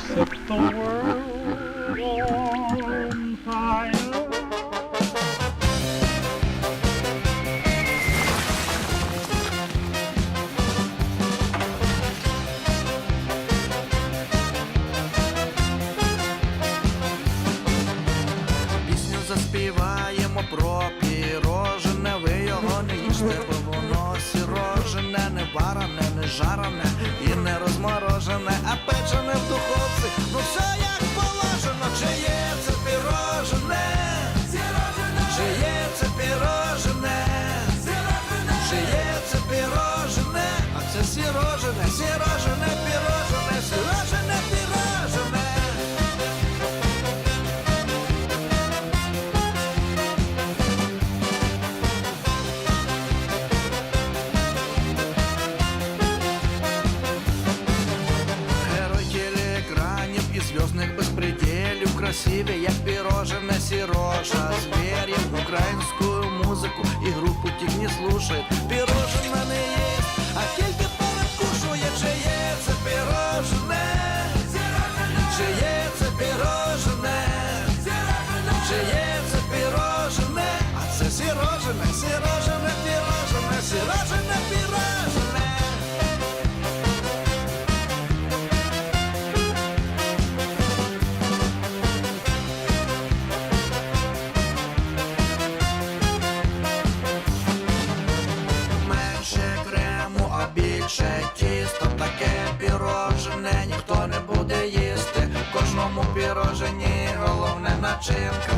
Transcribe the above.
accept the world. Не варене, не жарене і не розморожене, а печене в духовці. Телеекранів і Красивее, як пірожене сіроша Зверь, украинскую музыку и группу тих не слушает більше тісто Таке пірожене ніхто не буде їсти. Кожному пірожені головне начинка